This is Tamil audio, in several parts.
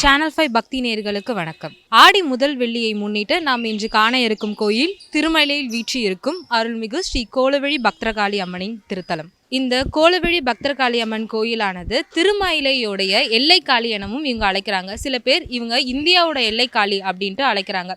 சேனல் ஃபைவ் பக்தி நேர்களுக்கு வணக்கம். ஆடி முதல் வெள்ளியை முன்னிட்டு நாம் இன்று காண இருக்கும் கோயில் திருமலையில் வீற்றி இருக்கும் அருள்மிகு ஸ்ரீ கோலவழி பக்தரகாளி அம்மனின் திருத்தலம். இந்த கோலவெளி பக்தரகாளி அம்மன் கோயிலானது திருமயிலையோடைய எல்லைக்காளி எனவும் இவங்க அழைக்கிறாங்க. சில பேர் இவங்க இந்தியாவோட எல்லைக்காளி அப்படின்ட்டு அழைக்கிறாங்க.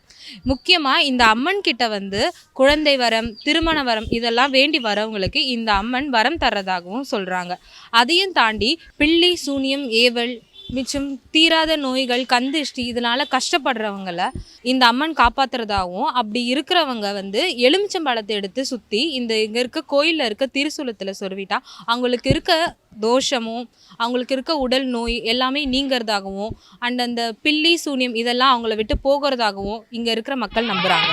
முக்கியமாக இந்த அம்மன் கிட்ட வந்து குழந்தை வரம் திருமண வரம் இதெல்லாம் வேண்டி வரவங்களுக்கு இந்த அம்மன் வரம் தர்றதாகவும் சொல்கிறாங்க அதையும் தாண்டி பில்லி சூனியம் ஏவல் மிச்சம் தீராத நோய்கள் கந்திஷ்டி இதனால கஷ்டப்படுறவங்கள இந்த அம்மன் காப்பாத்துறதாகவும் அப்படி இருக்கிறவங்க வந்து எலுமிச்சம்பழத்தை எடுத்து சுற்றி இந்த இங்கே இருக்க கோயிலில் இருக்க திருசூலத்தில் சொருவிட்டா அவங்களுக்கு இருக்க தோஷமும் அவங்களுக்கு இருக்க உடல் நோய் எல்லாமே நீங்கிறதாகவும் அண்ட் அந்த பில்லி சூனியம் இதெல்லாம் அவங்கள விட்டு போகிறதாகவும் இங்கே இருக்கிற மக்கள் நம்புகிறாங்க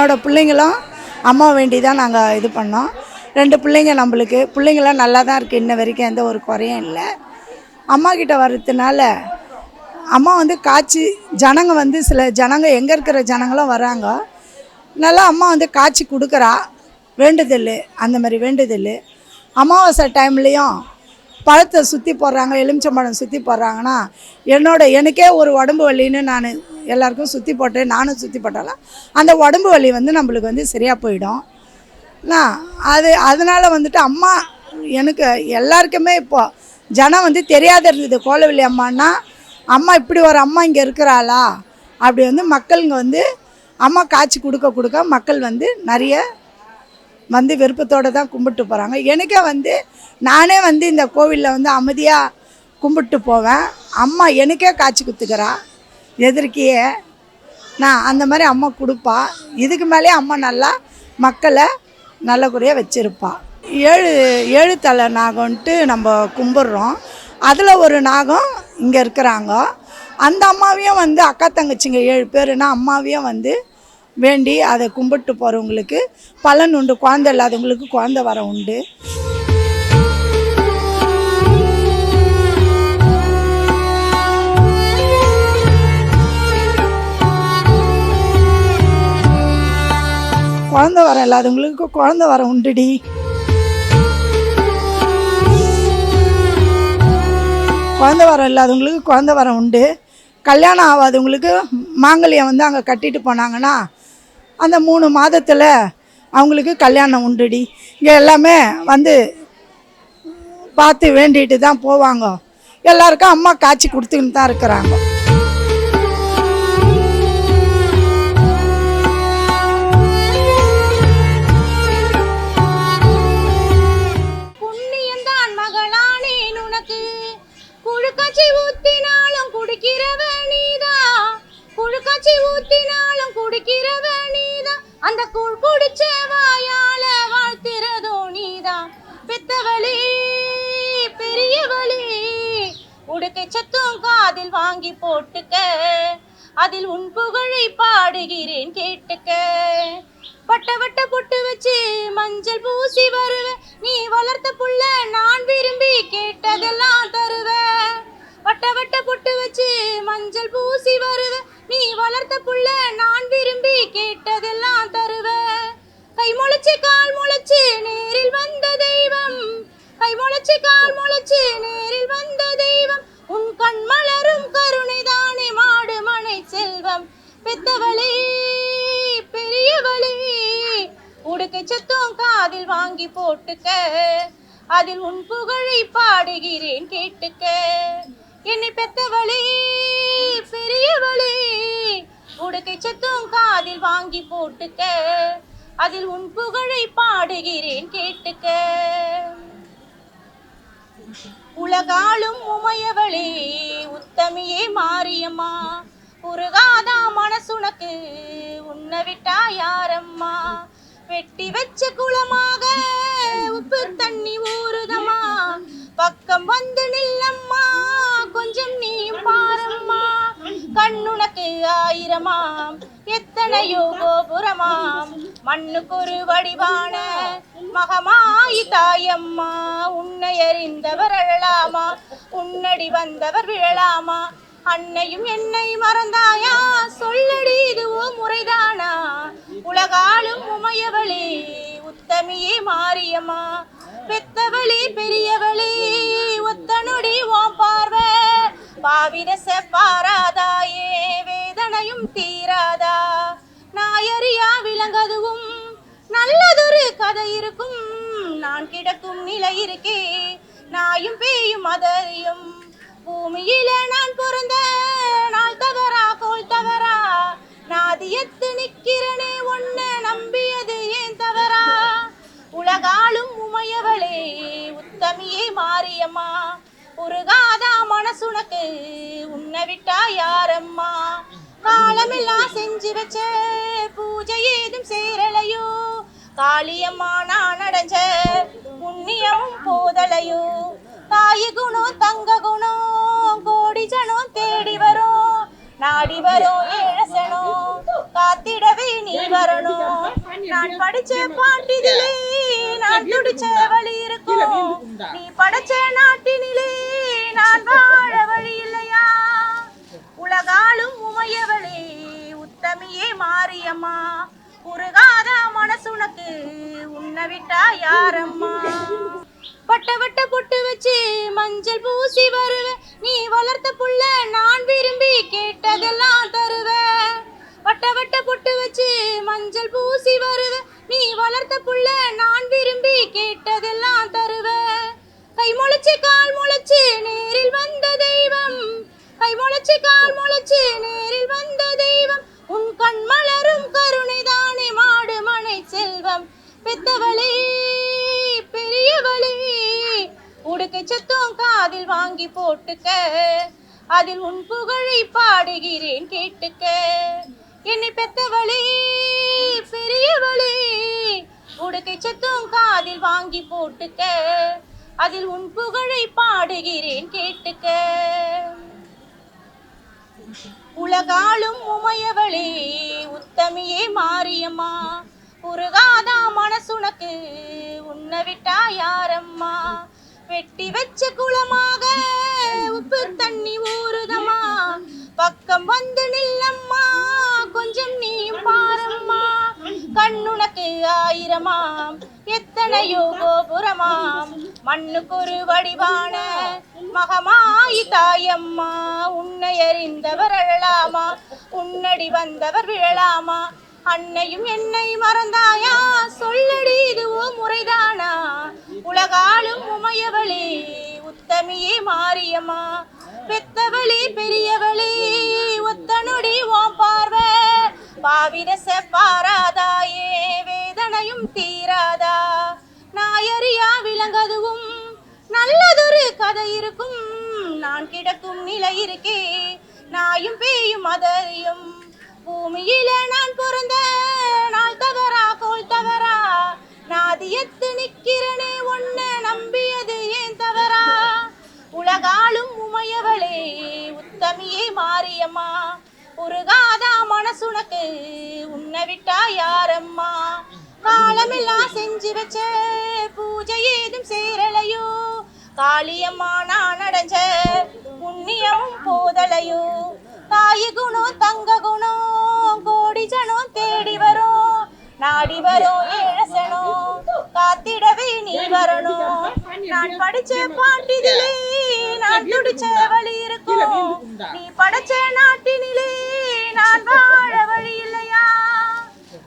என்னோட பிள்ளைங்களும் அம்மா வேண்டி தான் நாங்கள் இது பண்ணோம். ரெண்டு பிள்ளைங்க நம்மளுக்கு. பிள்ளைங்களாம் நல்லா தான் இருக்குது இன்ன வரைக்கும் எந்த ஒரு குறையும் இல்லை. அம்மா கிட்ட வர்றதுனால அம்மா வந்து காய்ச்சி ஜனங்க வந்து சில ஜனங்க எங்கே இருக்கிற ஜனங்களும் வராங்க. நல்லா அம்மா வந்து காய்ச்சி கொடுக்குறா. வேண்டுதல். அந்த மாதிரி வேண்டுதல். அமாவாசை டைம்லேயும் பழத்தை சுற்றி போடுறாங்க எலுமிச்சம்பழம் சுற்றி போடுறாங்கன்னா என்னோட எனக்கே ஒரு உடம்பு வலின்னு நான் எல்லாருக்கும் சுற்றி போட்டேன் நானும் சுற்றி போட்டாலும் அந்த உடம்பு வலி வந்து நம்மளுக்கு வந்து சரியாக போயிடும். நான் அது அதனால் வந்துட்டு அம்மா எனக்கு எல்லாருக்குமே இப்போது ஜனம் வந்து தெரியாத இருந்தது கோலவெளி அம்மானா அம்மா இப்படி ஒரு அம்மா இங்கே இருக்கிறாளா? அப்படி வந்து மக்களுங்க வந்து அம்மா காய்ச்சி கொடுக்க கொடுக்க மக்கள் வந்து நிறைய வந்து விருப்பத்தோடு தான் கும்பிட்டு போகிறாங்க எனக்கே வந்து நானே வந்து இந்த கோவிலில் வந்து அமைதியாக கும்பிட்டு போவேன். அம்மா எனக்கே காய்ச்சி குத்துக்கிறா. எதிர்க்கியே. நான் அந்த மாதிரி அம்மா கொடுப்பா. இதுக்கு மேலே அம்மா நல்லா மக்களை நல்லபடியாக வச்சுருப்பா. ஏழு ஏழு தலை நாகம்ன்ட்டு நம்ம கும்பிட்றோம். அதில் ஒரு நாகம் இங்கே இருக்கிறாங்க. அந்த அம்மாவையும் வந்து அக்கா தங்கச்சிங்க ஏழு பேருனா அம்மாவையும் வந்து வேண்டி அதை கும்பிட்டு போகிறவங்களுக்கு பலன் உண்டு. குழந்தை இல்லாதவங்களுக்கு குழந்தை வர உண்டு. குழந்தை வரம் இல்லாதவங்களுக்கு குழந்தை வரம் உண்டுடி. குழந்த வரம் இல்லாதவங்களுக்கு குழந்த வரம் உண்டு. கல்யாணம் ஆகாதவங்களுக்கு மாங்கல்யம் வந்து அங்கே கட்டிட்டு போனாங்கன்னா அந்த மூணு மாதத்தில் அவங்களுக்கு கல்யாணம் உண்டுடி. இங்கே எல்லாமே வந்து பார்த்து வேண்டிட்டு தான் போவாங்க. எல்லாருக்கும் அம்மா காய்ச்சி கொடுத்துக்கிட்டு தான் இருக்கிறாங்க. குடிக்கிறவ மகளானேன் உனக்கு குழுக்காட்சி ஊத்தினாலும் குடிக்கிறவ நீதான் அந்த கூழ் குடிச்ச வாயால வாழ்த்திறதோ நீதான் நீதா பெரிய வழி உடுக்கை சத்தம் காதில் வாங்கி போட்டுக்க அதில் உன் புகழை பாடுகிறேன் கேட்டுக்க பட்ட வட்ட பொட்டு வச்சு மஞ்சள் பூசி வருவ நீ வளர்த்த புள்ள நான் விரும்பி கேட்டதெல்லாம் தருவேன் வட்ட வட்ட பொட்டு வச்சு மஞ்சள் பூசி வருவ. நீ வளர்த்த புள்ள நான் விரும்பி கேட்டதெல்லாம் தருவ. கை முளைச்சு கால் முளைச்சு நேரில் வந்த தெய்வம். கை முளைச்சு கால் முளைச்சு நேரில் வந்த தெய்வம். உன் கண் மலரும் கருணைதானே மாடு மனை செல்வம். பெத்தவளே பெரியவளே உடுக்கை சத்தம் காதில் வாங்கி போட்டுக்க. அதில் உன் புகழை பாடுகிறேன் கேட்டுக்க. என்னை பெத்த வழி பெரிய வழி உடுக்கை சத்தம் காதில் வாங்கி போட்டுக்க அதில் உன் புகழை பாடுகிறேன் கேட்டுக்க. உலகாலும் உமையவளே உத்தமியே மாரியம்மா உருகாதா மனசுனக்கு உன்னை விட்டா யாரம்மா? வெட்டி வச்ச குளமாக உப்பு தண்ணி ஊறுதமா பக்கம் வந்து நில்லம்மா. கொஞ்சம் நீ பாரம்மா. கண்ணுனக்கு ஆயிரமாம் எத்தனையோ கோபுரமாம் மண்ணுக்கு ஒரு வடிவான மகமாயி தாயம்மா. உன்னை அறிந்தவர் அழலாமா. உன்னடி வந்தவர் விழலாமா. அன்னையும் என்னை மறந்தாயா? சொல்லடி இதுவோ முறைதானா? உலகாலும் உமையவளே உத்தமியே மாரியம்மா. பெத்தவளே பெரியவளே ஒத்தனுடி ஓ பார்வை. பாவிரச பாராதாயே வேதனையும் தீராதா? நாயறியா விளங்கதுவும் நல்லதொரு கதை இருக்கும். நான் கிடக்கும் நிலை இருக்கே நாயும் பேயும் அதறியும். பூமியிலே நான் பிறந்த நாள் தவறா கோல் தவறா. நாதியத்து நிக்கிறனே ஒன்ன நம்பியது ஏன் தவறா? உலகாலும் உமையவளே உத்தமியே மாரியம்மா. உருகாதா மனசுனக்கு உன்னை விட்டா யாரம்மா? காலமெல்லாம் செஞ்சு வச்ச பூஜை ஏதும் சேரலையோ? காளியம்மா நான் அடைஞ்ச புண்ணியமும் போதலையோ? தாயி குணம் தங்க குணம் கோடி ஜனம் தேடி வரும். நாடி வரும் இழசனும் காத்திடவே நீ வரணும். நான் படிச்ச பாட்டிதிலே நான் துடிச்ச வழி இருக்கும். நீ படைச்ச நாட்டினிலே நான் வாழ வழி இல்லையா? உலகாலும் உமையவளே உத்தமியே மாரியம்மா. குறுகாத மனசுனக்கு உன்னை விட்டா யாரம்மா? பட்ட வட்ட பொட்டு வச்சு மஞ்சள் பூசி வருவ நீ வளர்த்த புள்ள நான் விரும்பி கேட்டதெல்லாம் தருவ வட்ட வட்ட பொட்டு வச்சு மஞ்சள் பூசி வருவ நீ வளர்த்த புள்ள நான் விரும்பி கேட்டதெல்லாம் தருவ கை முளைச்சு கால் முளைச்சு நேரில் வந்த தெய்வம். கை முளைச்சு கால் முளைச்சு நேரில் வந்த தெய்வம். உன் கண்மா காதில் வாங்கி போட்டுக்க. அதில் உன் புகழை பாடுகிறேன் கேட்டுக்க. என்னை பெத்தவளே பெரியவளே உடுக்கை சத்தம் காதில் வாங்கி போட்டுக்க. அதில் உன் புகழை பாடுகிறேன் கேட்டுக்க. உலகாலும் உமையவளே உத்தமியே மாரியம்மா. உருகாதா மனசுனக்கு உன்னை விட்டா யாரம்மா? வெட்டி வச்ச குளமாக உப்பு தண்ணி ஊறுதமா பக்கம் வந்து நில்லம்மா. கொஞ்சம் நீ பாரம்மா. கண்ணுனக்கு ஆயிரமாம் எத்தனையோ கோபுரமாம் மண்ணுக்கு ஒரு வடிவான மகமாயி தாயம்மா. உன்னை அறிந்தவர் அழலாமா. உன்னடி வந்தவர் விழலாமா. அன்னையும் என்னை மறந்தாயா? சொல்லடி இதுவோ முறைதானா? உலகாலும் உமையவளே உத்தமியே மாரியம்மா. பெத்தவளே பெரியவளே ஒத்தனுடி ஓம் பார்வை. பாவிரச பாராதாயே வேதனையும் தீராதா? நாயறியா விளங்கதுவும் நல்லதொரு கதை இருக்கும். நான் கிடக்கும் நிலை இருக்கே நாயும் பேயும் அதறியும். பூமியில் உலகாலும் உமையவளே உத்தமியே மாரியம்மா. உருகாதா மனசுனக்கு உன்னை விட்டா யாரம்மா? காலமெல்லாம் செஞ்சு வச்ச பூஜை ஏதும் சேரலையோ? காளியம்மா நான் அடைஞ்ச புண்ணியமும் போதலையோ? தாய் குணம் தங்க குணம் கோடி ஜனம் தேடி வரும் நாடி வரும் ஏழசனம் காத்திடவே நீ வரணும். நான் படிச்ச பாட்டிதிலே நான் துடிச்ச வழி இருக்கும். நீ படைச்ச நாட்டினிலே நான் வாழ வழி இல்லையா?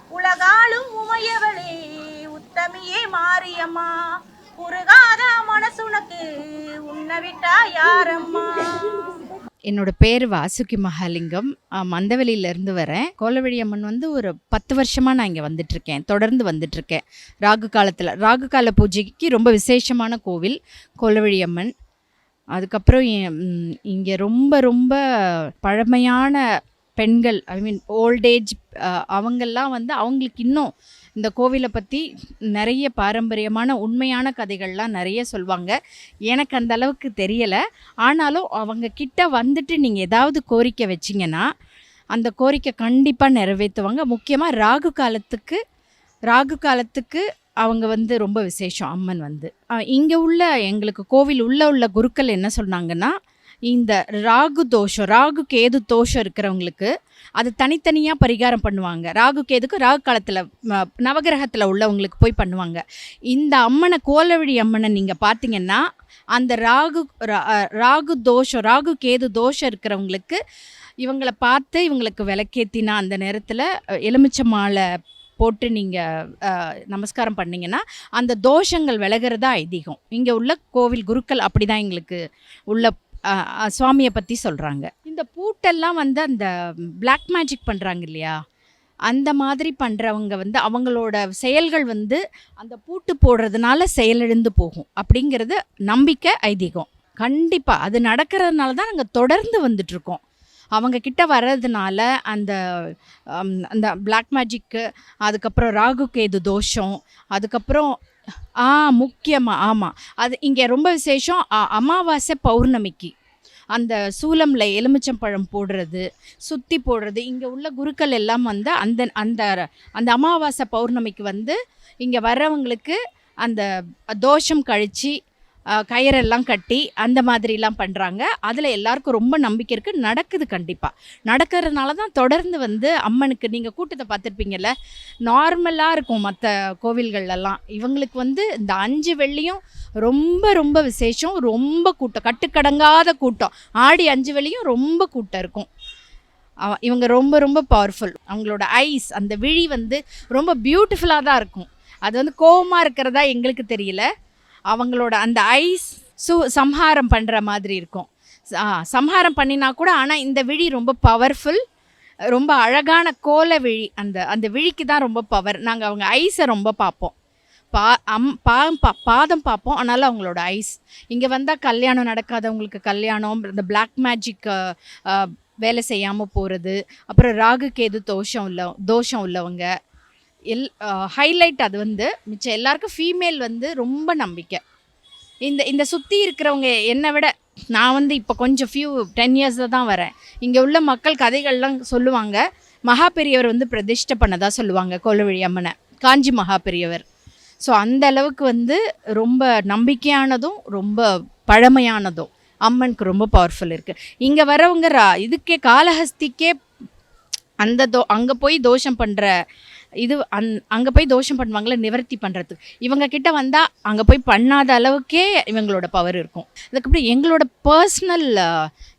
உலகாலும் உமையவளே உத்தமியே மாரியம்மா. உருகாத மனசுனக்கு உன்னை விட்டா யாரம்மா? என்னோட பேர் வாசுகி மகாலிங்கம். மந்தவெளியிலேருந்து வரேன். கோலவழி அம்மன் வந்து ஒரு பத்து வருஷமாக நான் இங்கே வந்துட்டுருக்கேன். தொடர்ந்து வந்துட்டுருக்கேன். ராகு காலத்தில் ராகு கால பூஜைக்கு ரொம்ப விசேஷமான கோவில் கோலவழி அம்மன் அதுக்கப்புறம் இங்கே ரொம்ப ரொம்ப பழமையான பெண்கள் ஐ மீன் ஓல்டேஜ் அவங்கெல்லாம் வந்து அவங்களுக்கு இன்னும் இந்த கோவிலை பற்றி நிறைய பாரம்பரியமான உண்மையான கதைகள்லாம் நிறைய சொல்லுவாங்க எனக்கு அந்த அளவுக்கு தெரியலை. ஆனாலும் அவங்க கிட்ட வந்துட்டு நீங்கள் ஏதாவது கோரிக்கை வச்சிங்கன்னா அந்த கோரிக்கை கண்டிப்பாக நிறைவேற்றுவாங்க. முக்கியமாக ராகு காலத்துக்கு ராகு காலத்துக்கு அவங்க வந்து ரொம்ப விசேஷம் அம்மன் வந்து. இங்கே உள்ள எங்களுக்கு கோவில் உள்ள உள்ள குருக்கள் என்ன சொன்னாங்கன்னா இந்த ராகு தோஷம் ராகு கேது தோஷம் இருக்கிறவங்களுக்கு அது தனித்தனியாக பரிகாரம் பண்ணுவாங்க. ராகு கேதுக்கு ராகு காலத்தில் நவகிரகத்தில் உள்ளவங்களுக்கு போய் பண்ணுவாங்க. இந்த அம்மனை கோலவழி அம்மனை நீங்கள் பார்த்தீங்கன்னா அந்த ராகு ரா- ராகு தோஷம் ராகு கேது தோஷம் இருக்கிறவங்களுக்கு இவங்களை பார்த்து இவங்களுக்கு விளக்கேத்தினா அந்த நேரத்தில் எலுமிச்சை மாலை போட்டு நீங்கள் நமஸ்காரம் பண்ணீங்கன்னா அந்த தோஷங்கள் விலகிறதா ஐதீகம். இங்கே உள்ள கோவில் குருக்கள் அப்படி தான் எங்களுக்கு உள்ள சுவாமியை பற்றி சொல்கிறாங்க இந்த பூட்டெல்லாம் வந்து அந்த பிளாக் மேஜிக் பண்ணுறாங்க இல்லையா? அந்த மாதிரி பண்ணுறவங்க வந்து அவங்களோட செயல்கள் வந்து அந்த பூட்டு போடுறதுனால செயலிழந்து போகும் அப்படிங்கிறது நம்பிக்கை ஐதீகம். கண்டிப்பாக அது நடக்கிறதுனால தான் நாங்கள் தொடர்ந்து வந்துட்ருக்கோம் அவங்க கிட்ட வர்றதுனால அந்த அந்த பிளாக் மேஜிக்கு அதுக்கப்புறம் ராகு கேது தோஷம் அதுக்கப்புறம் ஆ முக்கியமாக ஆமாம் அது இங்கே ரொம்ப விசேஷம் அ- அமாவாசை பௌர்ணமிக்கு. அந்த சூலமில் எலுமிச்சம்பழம் போடுறது சுற்றி போடுறது இங்கே உள்ள குருக்கள் எல்லாம் வந்து அந்த அந்த அந்த அமாவாசை பௌர்ணமிக்கு வந்து இங்கே வர்றவங்களுக்கு அந்த தோஷம் கழித்து கயிறெல்லாம் கட்டி அந்த மாதிரிலாம் பண்ணுறாங்க அதில் எல்லாருக்கும் ரொம்ப நம்பிக்கை இருக்குது நடக்குது கண்டிப்பாக நடக்கிறதுனால தான் தொடர்ந்து வந்து அம்மனுக்கு நீங்கள் கூட்டத்தை பார்த்துருப்பீங்கல்ல நார்மலாக இருக்கும் மற்ற கோவில்கள்லாம் இவங்களுக்கு வந்து இந்த அஞ்சு வெள்ளியும் ரொம்ப ரொம்ப விசேஷம். ரொம்ப கூட்டம். கட்டுக்கடங்காத கூட்டம். ஆடி அஞ்சு வெள்ளியும் ரொம்ப கூட்டம் இருக்கும். இவங்க ரொம்ப ரொம்ப பவர்ஃபுல் அவங்களோட ஐஸ் அந்த விழி வந்து ரொம்ப பியூட்டிஃபுல்லாக தான் இருக்கும். அது வந்து கோவமாக இருக்கிறதா எங்களுக்கு தெரியல. அவங்களோட அந்த ஐஸ் சு சம்ஹாரம் பண்ணுற மாதிரி இருக்கும். சம்ஹாரம் பண்ணினா கூட ஆனால் இந்த விழி ரொம்ப பவர்ஃபுல் ரொம்ப அழகான கோல விழி அந்த அந்த விழிக்கு தான் ரொம்ப பவர் நாங்கள் அவங்க ஐஸை ரொம்ப பார்ப்போம் பா அம் பா பா- பாதம் பார்ப்போம் ஆனாலும் அவங்களோட ஐஸ். இங்கே வந்தால் கல்யாணம் நடக்காதவங்களுக்கு கல்யாணம் இந்த பிளாக் மேஜிக் வேலை செய்யாமல் போகிறது அப்புறம் ராகு கேது தோஷம் உள்ள தோஷம் உள்ளவங்க எல் ஹைலைட் அது வந்து மிச்சம் எல்லாருக்கும் ஃபீமேல் வந்து ரொம்ப நம்பிக்கை. இந்த இந்த சுற்றி இருக்கிறவங்க என்னை விட நான் வந்து இப்போ கொஞ்சம் ஃபியூ டென் இயர்ஸில் தான் வரேன். இங்கே உள்ள மக்கள் கதைகள்லாம் சொல்லுவாங்க மகா பெரியவர் வந்து பிரதிஷ்டை பண்ணதாக சொல்லுவாங்க கோலவழி அம்மனை காஞ்சி மகா பெரியவர். ஸோ அந்த அளவுக்கு வந்து ரொம்ப நம்பிக்கையானதும் ரொம்ப பழமையானதும் அம்மனுக்கு ரொம்ப பவர்ஃபுல் இருக்குது இங்கே வரவங்க ரா இதுக்கே காளஹஸ்திக்கே அந்த தோ அங்கே போய் தோஷம் பண்ணுற இது அந் அங்கே போய் தோஷம் பண்ணுவாங்களே நிவர்த்தி பண்ணுறதுக்கு இவங்க கிட்ட வந்தால் அங்கே போய் பண்ணாத அளவுக்கே இவங்களோட பவர் இருக்கும். அதுக்கப்புறம் எங்களோட பர்சனல்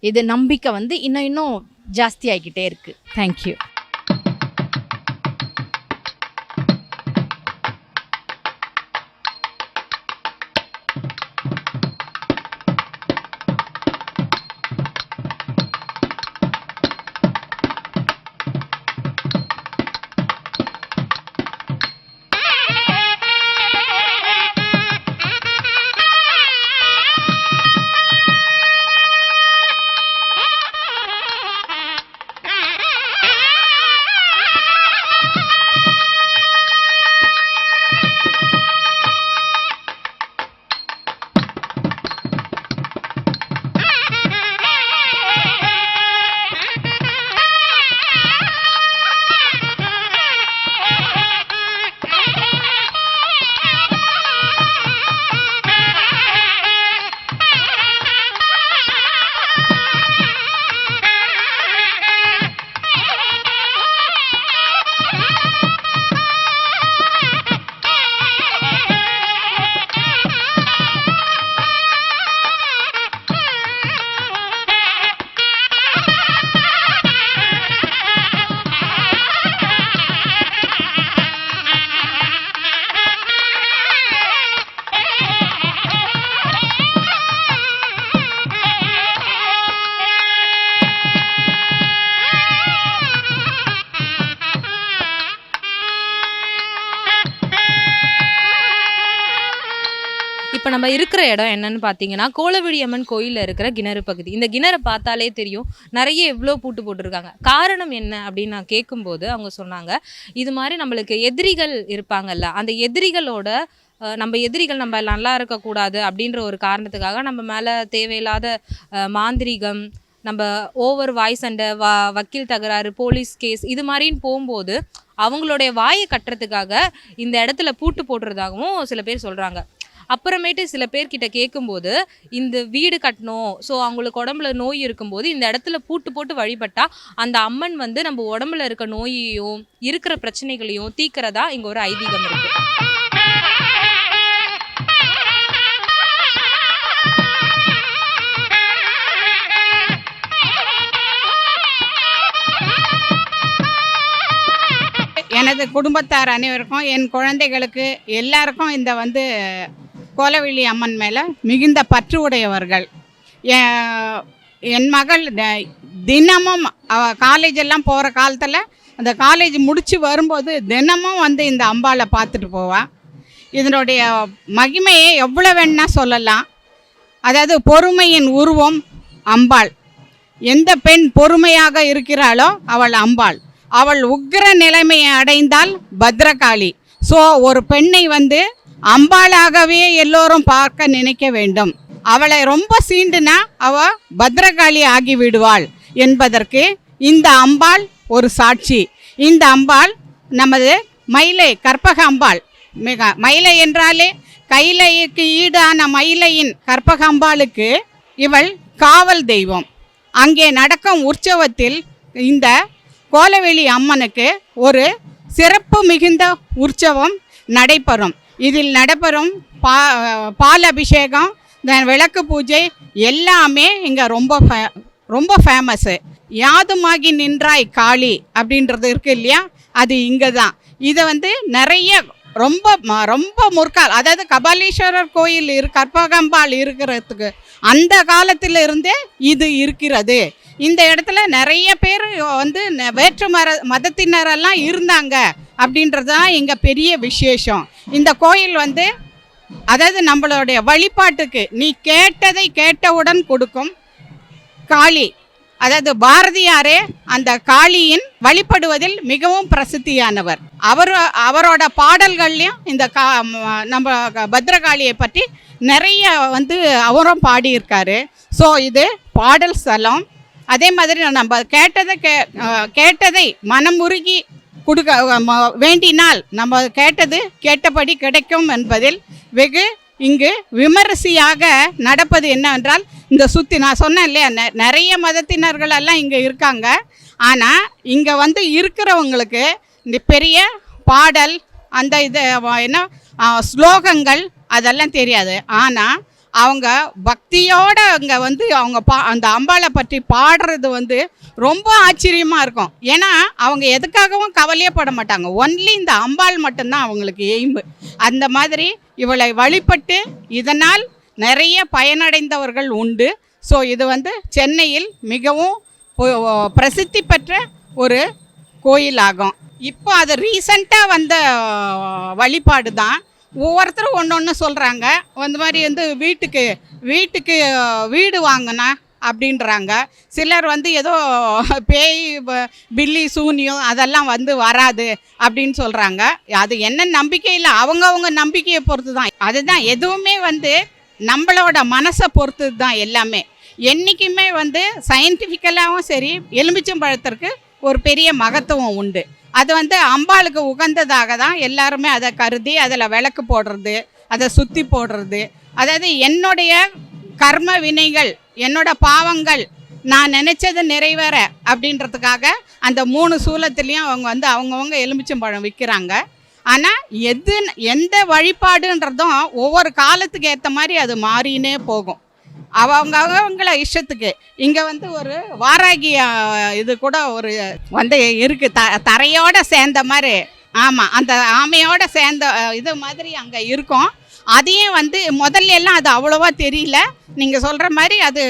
இது நம்பிக்கை வந்து இன்னும் இன்னும் ஜாஸ்தி ஆகிக்கிட்டே இருக்குது தேங்க்யூ நம்ம இருக்கிற இடம் என்னன்னு பார்த்தீங்கன்னா கோலவெளி கோயிலில் இருக்கிற கிணறு பகுதி. இந்த கிணறை பார்த்தாலே தெரியும் நிறைய எவ்வளோ பூட்டு போட்டிருக்காங்க. காரணம் என்ன அப்படின்னு நான் கேட்கும்போது அவங்க சொன்னாங்க இது மாதிரி நம்மளுக்கு எதிரிகள் இருப்பாங்கல்ல அந்த எதிரிகளோட நம்ம எதிரிகள் நம்ம நல்லா இருக்கக்கூடாது அப்படின்ற ஒரு காரணத்துக்காக நம்ம மேலே தேவையில்லாத மாந்திரிகம் மாந்திரீகம் நம்ம ஓவர் வாய் சண்டை வ வக்கீல் தகராறு போலீஸ் கேஸ் இது மாதிரின்னு போகும்போது அவங்களுடைய வாயை கட்டுறதுக்காக இந்த இடத்துல பூட்டு போடுறதாகவும் சில பேர் சொல்கிறாங்க அப்புறமேட்டு சில பேர்கிட்ட கேட்கும்போது இந்த வீடு கட்டணும். ஸோ அவங்களுக்கு உடம்புல நோய் இருக்கும்போது இந்த இடத்துல பூட்டு போட்டு வழிபட்டால் அந்த அம்மன் வந்து நம்ம உடம்புல இருக்க நோயையும் இருக்கிற பிரச்சனைகளையும் தீக்கிறதா இங்கே ஒரு ஐதீகம் இருக்கு. எனது குடும்பத்தார் அனைவருக்கும் என் குழந்தைகளுக்கு எல்லாருக்கும் இந்த வந்து கோலவெளி அம்மன் மேலே மிகுந்த பற்று உடையவர்கள் என் மகள் த- தினமும் அவ காலேஜ் எல்லாம் போகிற காலத்தில் அந்த காலேஜ் முடித்து வரும்போது தினமும் வந்து இந்த அம்பாளை பார்த்துட்டு போவாள் இதனுடைய மகிமையை எவ்வளோ வேணா சொல்லலாம். அதாவது பொறுமையின் உருவம் அம்பாள். எந்த பெண் பொறுமையாக இருக்கிறாளோ அவள் அம்பாள். அவள் உக்கிர நிலைமையை அடைந்தால் பத்ரகாளி. ஸோ ஒரு பெண்ணை வந்து அம்பாளாகவே எல்லோரும் பார்க்க நினைக்க வேண்டும். அவளை ரொம்ப சீண்டுனா அவ பத்ரகாளி ஆகி விடுவாள் என்பதற்கு இந்த அம்பாள் ஒரு சாட்சி. இந்த அம்பாள் நமது மயிலை கற்பக அம்பாள். மிக மயிலை என்றாலே கைலைக்கு ஈடான மயிலையின் கற்பக அம்பாளுக்கு இவள் காவல் தெய்வம். அங்கே நடக்கும் உற்சவத்தில் இந்த கோலவெளி அம்மனுக்கு ஒரு சிறப்பு மிகுந்த உற்சவம் நடைபெறும். இதில் நடைபெறும் பா பால் அபிஷேகம் then விளக்கு பூஜை எல்லாமே இங்கே ரொம்ப ஃபே- ரொம்ப ஃபேமஸ்ஸு யாதுமாகி நின்றாய் காளி அப்படின்றது இருக்கு இல்லையா? அது இங்கே தான் இதை வந்து நிறைய ரொம்ப ம- ரொம்ப முற்கால் அதாவது கபாலீஸ்வரர் கோயில் இரு கற்பகம்பாள் இருக்கிறதுக்கு அந்த காலத்தில் இருந்தே இது இருக்கிறது. இந்த இடத்துல நிறைய பேர் வந்து வேற்று மர மதத்தினரெல்லாம் இருந்தாங்க. அப்படின்றது தான் எங்கள் பெரிய விசேஷம். இந்த கோயில் வந்து அதாவது நம்மளுடைய வழிபாட்டுக்கு நீ கேட்டதை கேட்டவுடன் கொடுக்கும் காளி. அதாவது பாரதியாரே அந்த காளியின் வழிபடுவதில் மிகவும் பிரசித்தியானவர். அவர் அவரோட பாடல்கள்லையும் இந்த கா நம்ம பத்ரகாளியை பற்றி நிறைய வந்து அவரும் பாடியிருக்காரு. ஸோ இது பாடல் ஸ்தலம் அதே மாதிரி நம்ம கேட்டதை கே கேட்டதை கேட்டதை மனமுருகி கொடுக்க ம- வேண்டினால் நம்ம கேட்டது கேட்டபடி கிடைக்கும் என்பதில் வெகு இங்கு விமரிசையாக நடப்பது என்னவென்றால் இந்த சுற்றி நான் சொன்னேன் இல்லையா நெ- நிறைய மதத்தினர்கள் எல்லாம் இங்கே இருக்காங்க. ஆனால் இங்கே வந்து இருக்கிறவங்களுக்கு இந்த பெரிய பாடல் அந்த இது என்ன ஸ்லோகங்கள் அதெல்லாம் தெரியாது. ஆனால் அவங்க பக்தியோட அங்கே வந்து அவங்க பா அந்த அம்பாளை பற்றி பாடுறது வந்து ரொம்ப ஆச்சரியமாக இருக்கும். ஏன்னா அவங்க எதுக்காகவும் கவலையே பட மாட்டாங்க. ஒன்லி இந்த அம்பாள் மட்டும்தான் அவங்களுக்கு எய்ம்பு. அந்த மாதிரி இவளை வழிபட்டு இதனால் நிறைய பயனடைந்தவர்கள் உண்டு. ஸோ இது வந்து சென்னையில் மிகவும் பிரசித்தி பெற்ற ஒரு கோயிலாகும். இப்போ அது ரீசண்டாக வந்த வழிபாடு தான் ஒவ்வொருத்தரும் ஒன்று ஒன்று சொல்கிறாங்க அந்த மாதிரி வந்து வீட்டுக்கு வீட்டுக்கு வீடு வாங்கினா அப்படின்றாங்க. சிலர் வந்து ஏதோ பேய் பில்லி சூனியம் அதெல்லாம் வந்து வராது அப்படின்னு சொல்கிறாங்க அது என்ன நம்பிக்கை இல்லை. அவங்கவுங்க நம்பிக்கையை பொறுத்து தான் அதுதான் எதுவுமே வந்து நம்மளோட மனசை பொறுத்து தான் எல்லாமே. என்றைக்குமே வந்து சயின்டிஃபிக்கலாகவும் சரி எலுமிச்சம்பழத்திற்கு ஒரு பெரிய மகத்துவம் உண்டு. அது வந்து அம்பாளுக்கு உகந்ததாக தான் எல்லாருமே அதை கருதி அதில் விளக்கு போடுறது அதை சுற்றி போடுறது. அதாவது என்னுடைய கர்ம வினைகள் என்னோட பாவங்கள் நான் நினச்சது நிறைவேற அப்படின்றதுக்காக அந்த மூணு சூலத்துலேயும் அவங்க வந்து அவங்கவுங்க எலுமிச்சம்பழம் விற்கிறாங்க. ஆனால் எது எந்த வழிபாடுன்றதும் ஒவ்வொரு காலத்துக்கு ஏற்ற மாதிரி அது மாறினே போகும். அவங்க அவங்கள இஷ்டத்துக்கு. இங்கே வந்து ஒரு வாராகி இது கூட ஒரு வந்து இருக்கு. த தரையோட சேர்ந்த மாதிரி. ஆமாம் அந்த ஆமையோட சேர்ந்த இது மாதிரி அங்கே இருக்கும். அதையும் வந்து முதல்ல எல்லாம் அது அவ்வளோவா தெரியல. நீங்கள் சொல்கிற மாதிரி அது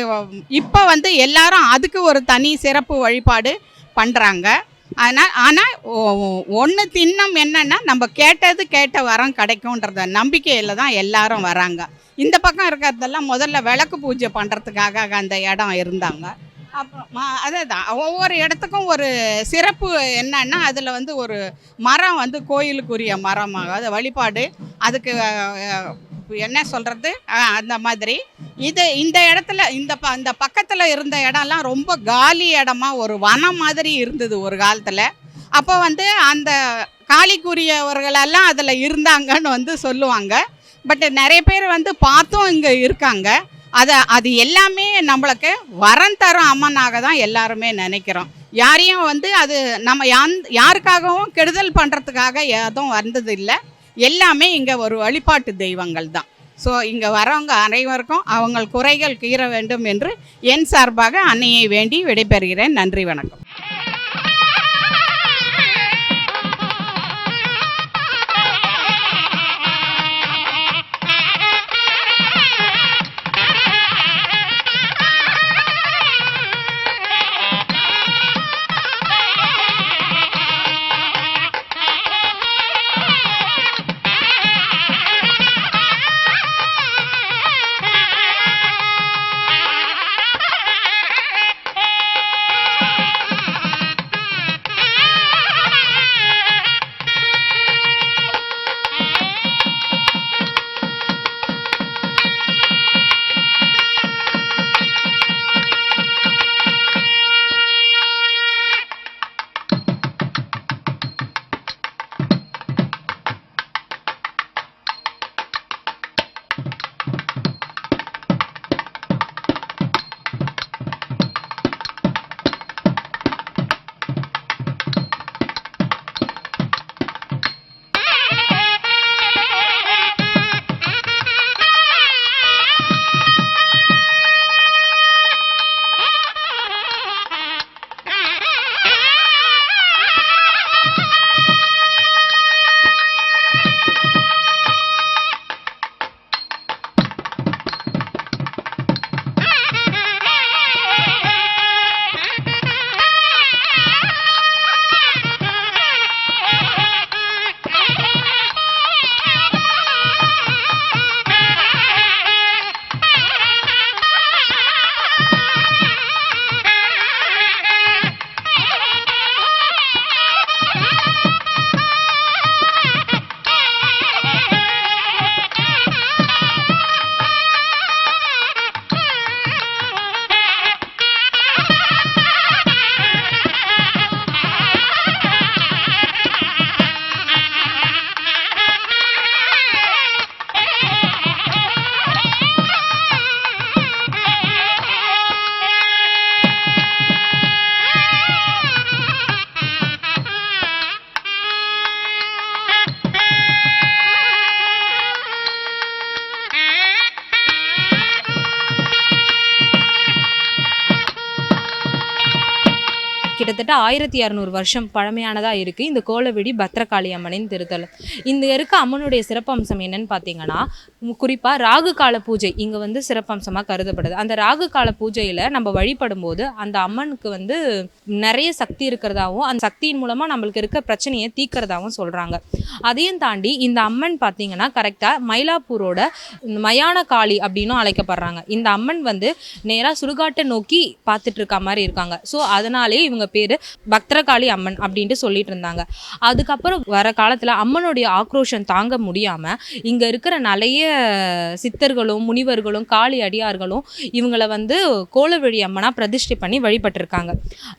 இப்போ வந்து எல்லாரும் அதுக்கு ஒரு தனி சிறப்பு வழிபாடு பண்ணுறாங்க ஆனால் ஆனால் ஒன்று தின்னம் என்னன்னா நம்ம கேட்டது கேட்ட வரம் கிடைக்கும்ன்றத நம்பிக்கையில் தான் எல்லாரும் வராங்க. இந்த பக்கம் இருக்கிறதெல்லாம் முதல்ல விளக்கு பூஜை பண்ணுறதுக்காக அந்த இடம் இருந்தாங்க. அப்புறம் அதே தான் ஒவ்வொரு இடத்துக்கும் ஒரு சிறப்பு என்னன்னா அதில் வந்து ஒரு மரம் வந்து கோயிலுக்குரிய மரமாக அது வழிபாடு அதுக்கு என்ன சொல்கிறது அந்த மாதிரி. இது இந்த இடத்துல இந்த ப இந்த பக்கத்தில் இருந்த இடம்லாம் ரொம்ப காலி இடமா ஒரு வனம் மாதிரி இருந்தது ஒரு காலத்தில். அப்போ வந்து அந்த காளிக்குரியவர்களெல்லாம் அதில் இருந்தாங்கன்னு வந்து சொல்லுவாங்க. பட் நிறைய பேர் வந்து பார்த்தும் இங்கே இருக்காங்க. அதை அது எல்லாமே நம்மளுக்கு வரம் தரும் அம்மனாக தான் எல்லாருமே நினைக்கிறோம். யாரையும் வந்து அது நம்ம யான் யாருக்காகவும் கெடுதல் பண்ணுறதுக்காக எதுவும் வந்தது இல்லை எல்லாமே இங்கே ஒரு வழிபாட்டு தெய்வங்கள் தான். ஸோ இங்கே வரவங்க அனைவருக்கும் அவங்க குறைகள் கீற வேண்டும் என்று என் சார்பாக அன்னையை வேண்டி விடைபெறுகிறேன். நன்றி வணக்கம். கிட்டத்தட்ட ஆயிரத்தி இரநூறு வருஷம் பழமையானதாக இருக்குது இந்த கோலவெடி பத்ரகாளி அம்மனின் திருத்தலம். இந்த இருக்க அம்மனுடைய சிறப்பம்சம் என்னன்னு பார்த்தீங்கன்னா குறிப்பாக ராகு கால பூஜை இங்கே வந்து சிறப்பம்சமாக கருதப்படுது. அந்த ராகு கால பூஜையில் நம்ம வழிபடும் போது அந்த அம்மனுக்கு வந்து நிறைய சக்தி இருக்கிறதாகவும் அந்த சக்தியின் மூலமாக நம்மளுக்கு இருக்க பிரச்சனையை தீக்கிறதாகவும் சொல்கிறாங்க அதையும் தாண்டி இந்த அம்மன் பார்த்தீங்கன்னா கரெக்டாக மயிலாப்பூரோட மயான காளி அப்படின்னும் அழைக்கப்படுறாங்க. இந்த அம்மன் வந்து நேராக சுடுகாட்டை நோக்கி பார்த்துட்டு இருக்க மாதிரி இருக்காங்க. ஸோ அதனாலே இவங்க பேர் பக்தரகாளி அம்மன் அப்படின்ட்டு சொல்லிட்டு இருந்தாங்க. அதுக்கப்புறம் வர காலத்தில் அம்மனுடைய ஆக்ரோஷம் தாங்க முடியாமல் இங்கே இருக்கிற நிறைய சித்தர்களும் முனிவர்களும் காளி அடியார்களும் இவங்களை வந்து கோலவழி அம்மனாக பிரதிஷ்டை பண்ணி வழிபட்டிருக்காங்க.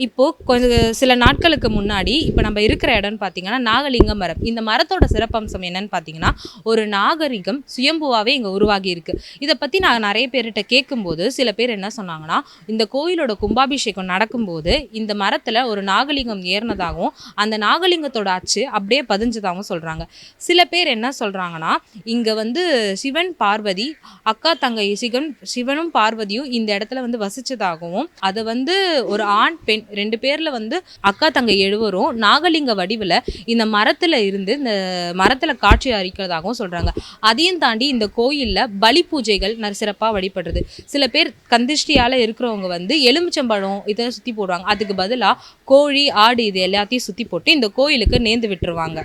இப்போது கொஞ்சம் சில நாட்களுக்கு முன்னாடி இப்போ நம்ம இருக்கிற இடம்னு பார்த்தீங்கன்னா நாகலிங்க மரம். இந்த மரத்தோட சிறப்பம்சம் என்னன்னு பார்த்தீங்கன்னா ஒரு நாகரிகம் சுயம்புவாகவே இங்கே உருவாகி இருக்கு. இதை பற்றி நான் நிறைய பேர்கிட்ட கேட்கும்போது சில பேர் என்ன சொன்னாங்கன்னா இந்த கோயிலோட கும்பாபிஷேகம் நடக்கும்போது இந்த மரத்தில் ஒரு நாகலிங்கம் ஏறினதாகவும் அந்த நாகலிங்கத்தோட அச்சு அப்படியே பதிஞ்சதாகவும் சொல்கிறாங்க சில பேர் என்ன சொல்கிறாங்கன்னா இங்கே வந்து சிவன் பார்வதி அக்கா தங்கை சிவன் சிவனும் பார்வதியும் இந்த இடத்துல வந்து வசிச்சதாகவும் அதை வந்து ஒரு ஆண் பெண் ரெண்டு பேரில் வந்து அக்கா தங்கை எழுவரும் நாகலிங்க வடிவில் இந்த மரத்தில் இருந்து இந்த மரத்தில் காட்சி அளிக்கிறதாகவும் சொல்கிறாங்க அதையும் தாண்டி இந்த கோயிலில் பலி பூஜைகள் ந- சிறப்பாக வழிபடுறது. சில பேர் கந்திஷ்டியால் இருக்கிறவங்க வந்து எலுமிச்சம்பழம் இதை சுற்றி போடுவாங்க. அதுக்கு பதிலாக கோழி ஆடு இது எல்லாத்தையும் சுற்றி போட்டு இந்த கோயிலுக்கு நேர்ந்து விட்டுருவாங்க.